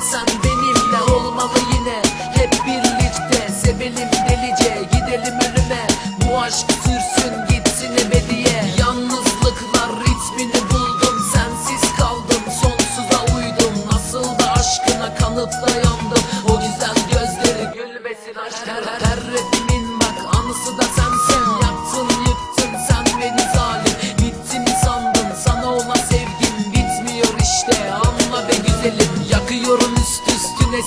Sen benimle olmalı yine. Hep birlikte sevelim delice Gidelim ölüme. Bu aşk sürsün gitsin ebediye. Yalnızlıklar ritmini buldum Sensiz kaldım sonsuza uydum. Nasıl da aşkına kanıtla yandım O güzel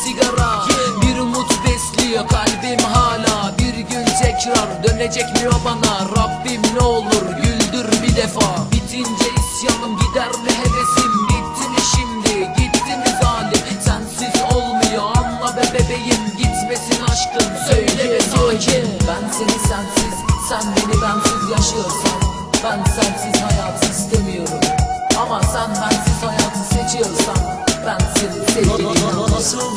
sigara. Bir umut besliyor kalbim hala. Bir gün tekrar dönecek mi o bana? Rabbim ne olur güldür bir defa. Bitince isyanım gider mi hevesim? Bitti mi şimdi? Gitti mi zalim? Sensiz olmuyor. Anla be bebeğim Gitmesin aşkın söyle be sakin. Ben seni sensiz sen beni bensiz yaşıyorsan Ben sensiz hayat istemiyorum. Ama sen bensiz hayatı seçiyorsan Ben seni sevgiliyim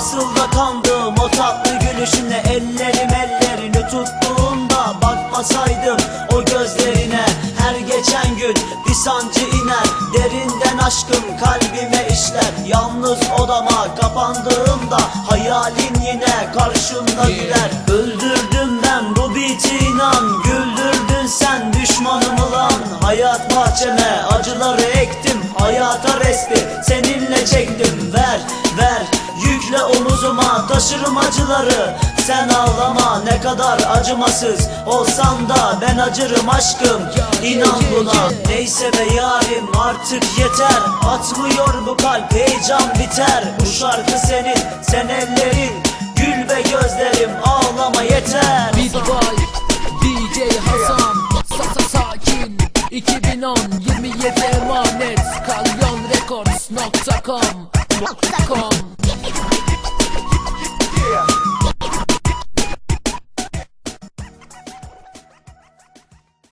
Nasıl da kandım o tatlı gülüşüne Ellerim ellerini tuttuğunda Bakmasaydım o gözlerine Her geçen gün bir sancı iner. Derinden aşkım kalbime işler. Yalnız odama kapandığımda Hayalin yine karşımda güler Öldürdüm ben bu biti inan Güldürdün sen düşmanımı lan. Hayat bahçeme acıları ektim Hayata resti seninle çektim. Ver ver yükle omuzuma Taşırım acıları. Sen ağlama Ne kadar acımasız olsan da Ben acırım aşkım. İnan buna Neyse be yarim artık yeter. Atmıyor bu kalp heyecan biter. Bu şarkı senin sen ellerin. Gül be gözlerim ağlama yeter. Big Boy DJ Hasan. Sa sa sakin. 2010 27 emanet. Kalyon Records.com .com